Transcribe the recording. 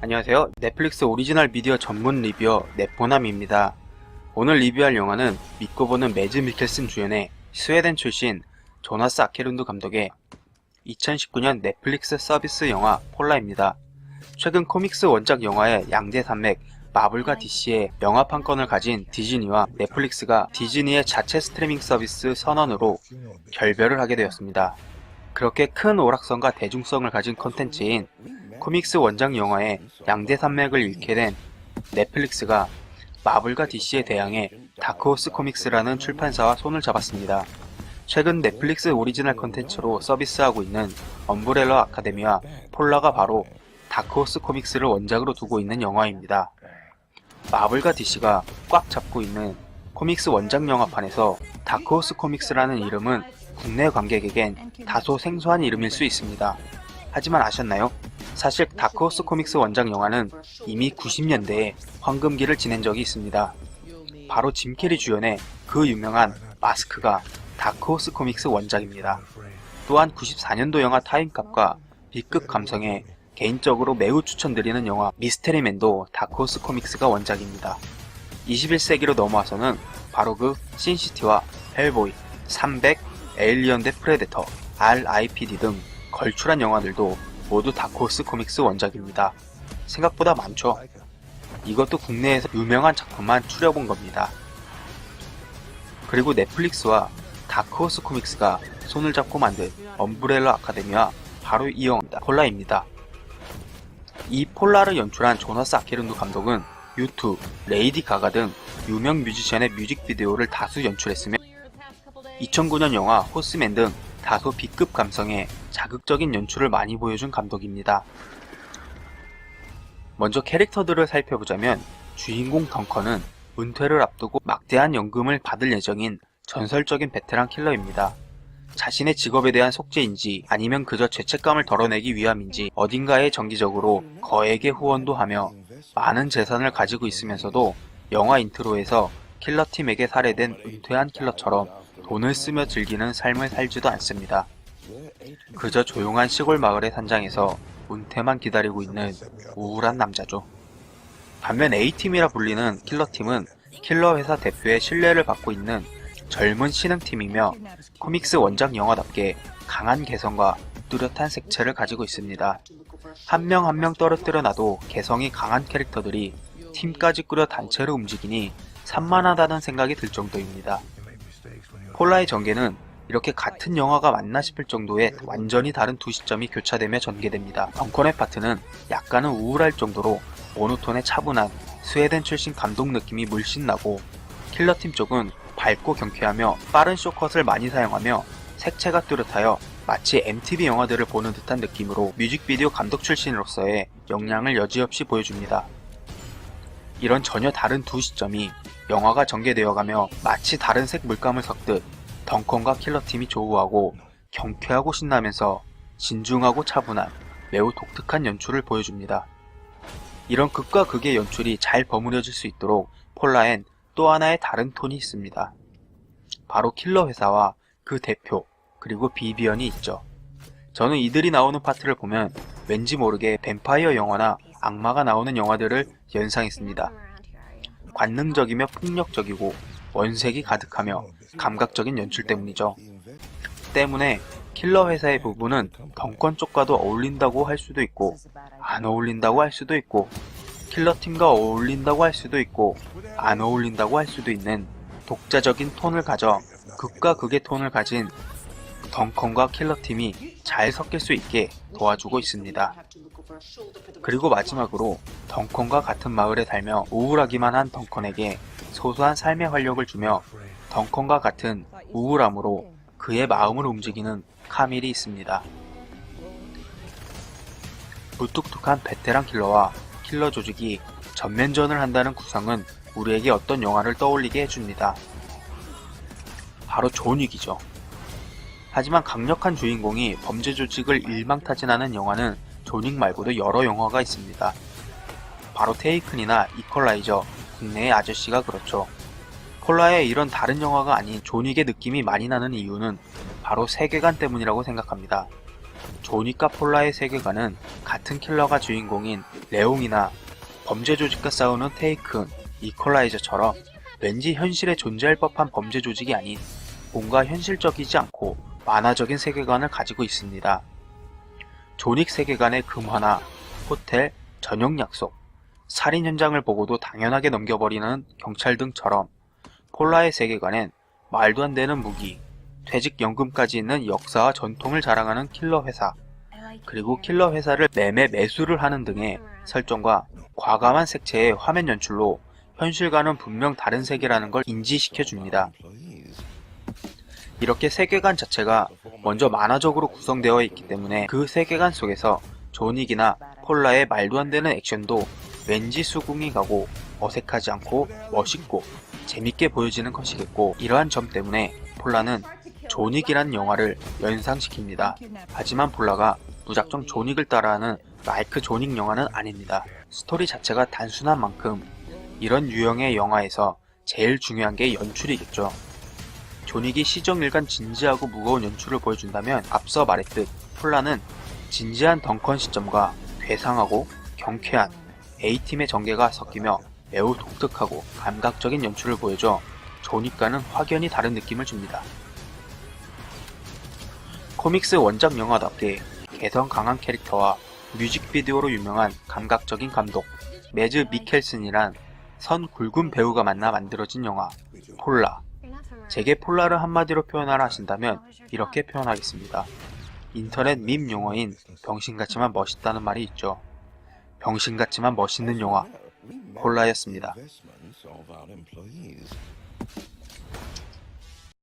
안녕하세요. 넷플릭스 오리지널 미디어 전문 리뷰어 넷보남입니다. 오늘 리뷰할 영화는 믿고 보는 매즈 미켈슨 주연의 스웨덴 출신 조나스 아케룬드 감독의 2019년 넷플릭스 서비스 영화 폴라입니다. 최근 코믹스 원작 영화의 양대 산맥 마블과 DC의 영화 판권을 가진 디즈니와 넷플릭스가 디즈니의 자체 스트리밍 서비스 선언으로 결별을 하게 되었습니다. 그렇게 큰 오락성과 대중성을 가진 컨텐츠인 코믹스 원작 영화의 양대 산맥을 잃게 된 넷플릭스가 마블과 DC에 대항해 다크호스 코믹스라는 출판사와 손을 잡았습니다. 최근 넷플릭스 오리지널 컨텐츠로 서비스하고 있는 엄브렐러 아카데미와 폴라가 바로 다크호스 코믹스를 원작으로 두고 있는 영화입니다. 마블과 DC가 꽉 잡고 있는 코믹스 원작 영화판에서 다크호스 코믹스라는 이름은 국내 관객에겐 다소 생소한 이름일 수 있습니다. 하지만 아셨나요? 사실 다크호스 코믹스 원작 영화는 이미 90년대에 황금기를 지낸 적이 있습니다. 바로 짐 캐리 주연의 그 유명한 마스크가 다크호스 코믹스 원작입니다. 또한 94년도 영화 타임캅과 B급 감성에 개인적으로 매우 추천드리는 영화 미스테리맨도 다크호스 코믹스가 원작입니다. 21세기로 넘어와서는 바로 그 신시티와 헬보이, 300, 에일리언 대 프레데터, R.I.P.D. 등 걸출한 영화들도 모두 다크호스 코믹스 원작입니다. 생각보다 많죠? 이것도 국내에서 유명한 작품만 추려본 겁니다. 그리고 넷플릭스와 다크호스 코믹스가 손을 잡고 만든 엄브렐러 아카데미와 바로 이 영화입니다. 폴라입니다. 이 폴라를 연출한 조나스 아케룬드 감독은 유튜, 레이디 가가 등 유명 뮤지션의 뮤직비디오를 다수 연출했으며 2009년 영화 호스맨 등 다소 B급 감성의 자극적인 연출을 많이 보여준 감독입니다. 먼저 캐릭터들을 살펴보자면 주인공 덩컨은 은퇴를 앞두고 막대한 연금을 받을 예정인 전설적인 베테랑 킬러입니다. 자신의 직업에 대한 속죄인지 아니면 그저 죄책감을 덜어내기 위함인지 어딘가에 정기적으로 거액의 후원도 하며 많은 재산을 가지고 있으면서도 영화 인트로에서 킬러팀에게 살해된 은퇴한 킬러처럼 돈을 쓰며 즐기는 삶을 살지도 않습니다. 그저 조용한 시골 마을의 산장에서 은퇴만 기다리고 있는 우울한 남자죠. 반면 A팀이라 불리는 킬러팀은 킬러 회사 대표의 신뢰를 받고 있는 젊은 신흥팀이며 코믹스 원작 영화답게 강한 개성과 뚜렷한 색채를 가지고 있습니다. 한 명 한명 떨어뜨려 놔도 개성이 강한 캐릭터들이 팀까지 꾸려 단체로 움직이니 산만하다는 생각이 들 정도입니다. 폴라의 전개는 이렇게 같은 영화가 맞나 싶을 정도의 완전히 다른 두 시점이 교차되며 전개됩니다. 덩컨의 파트는 약간은 우울할 정도로 모노톤의 차분한 스웨덴 출신 감독 느낌이 물씬 나고 킬러팀 쪽은 밝고 경쾌하며 빠른 쇼컷을 많이 사용하며 색채가 뚜렷하여 마치 MTV 영화들을 보는 듯한 느낌으로 뮤직비디오 감독 출신으로서의 역량을 여지없이 보여줍니다. 이런 전혀 다른 두 시점이 영화가 전개되어가며 마치 다른 색 물감을 섞듯 덩컨과 킬러팀이 조우하고 경쾌하고 신나면서 진중하고 차분한 매우 독특한 연출을 보여줍니다. 이런 극과 극의 연출이 잘 버무려질 수 있도록 폴라엔 또 하나의 다른 톤이 있습니다. 바로 킬러 회사와 그 대표 그리고 비비언이 있죠. 저는 이들이 나오는 파트를 보면 왠지 모르게 뱀파이어 영화나 악마가 나오는 영화들을 연상했습니다. 관능적이며 폭력적이고 원색이 가득하며 감각적인 연출 때문이죠. 때문에 킬러 회사의 부분은 덩컨 쪽과도 어울린다고 할 수도 있고 안 어울린다고 할 수도 있고 킬러 팀과 어울린다고 할 수도 있고 안 어울린다고 할 수도 있는 독자적인 톤을 가져 극과 극의 톤을 가진 덩컨과 킬러 팀이 잘 섞일 수 있게 도와주고 있습니다. 그리고 마지막으로 덩컨과 같은 마을에 살며 우울하기만 한 덩컨에게 소소한 삶의 활력을 주며 덩컨과 같은 우울함으로 그의 마음을 움직이는 카밀이 있습니다. 무뚝뚝한 베테랑 킬러와 킬러 조직이 전면전을 한다는 구상은 우리에게 어떤 영화를 떠올리게 해줍니다. 바로 존 윅이죠. 하지만 강력한 주인공이 범죄 조직을 일망타진하는 영화는 존윅 말고도 여러 영화가 있습니다. 바로 테이큰이나 이퀄라이저, 국내의 아저씨가 그렇죠. 폴라의 이런 다른 영화가 아닌 존윅의 느낌이 많이 나는 이유는 바로 세계관 때문이라고 생각합니다. 조닉과 폴라의 세계관은 같은 킬러가 주인공인 레옹이나 범죄 조직과 싸우는 테이큰, 이퀄라이저처럼 왠지 현실에 존재할 법한 범죄 조직이 아닌 뭔가 현실적이지 않고 만화적인 세계관을 가지고 있습니다. 조닉 세계관의 금화나 호텔, 저녁 약속, 살인 현장을 보고도 당연하게 넘겨버리는 경찰 등처럼 폴라의 세계관엔 말도 안 되는 무기, 퇴직연금까지 있는 역사와 전통을 자랑하는 킬러 회사, 그리고 킬러 회사를 매매 매수를 하는 등의 설정과 과감한 색채의 화면 연출로 현실과는 분명 다른 세계라는 걸 인지시켜 줍니다. 이렇게 세계관 자체가 먼저 만화적으로 구성되어 있기 때문에 그 세계관 속에서 조닉이나 폴라의 말도 안 되는 액션도 왠지 수긍이 가고 어색하지 않고 멋있고 재밌게 보여지는 것이겠고 이러한 점 때문에 폴라는 조닉이란 영화를 연상시킵니다. 하지만 폴라가 무작정 조닉을 따라하는 마이크 조닉 영화는 아닙니다. 스토리 자체가 단순한 만큼 이런 유형의 영화에서 제일 중요한 게 연출이겠죠. 조닉이 시정일관 진지하고 무거운 연출을 보여준다면 앞서 말했듯 폴라는 진지한 덩컨 시점과 괴상하고 경쾌한 A팀의 전개가 섞이며 매우 독특하고 감각적인 연출을 보여줘 조닉과는 확연히 다른 느낌을 줍니다. 코믹스 원작 영화답게 개성 강한 캐릭터와 뮤직비디오로 유명한 감각적인 감독 매즈 미켈슨이란 선 굵은 배우가 만나 만들어진 영화 폴라 제게 폴라를 한마디로 표현하라 하신다면 이렇게 표현하겠습니다. 인터넷 밈 용어인 병신같지만 멋있다는 말이 있죠. 병신같지만 멋있는 영화 폴라였습니다.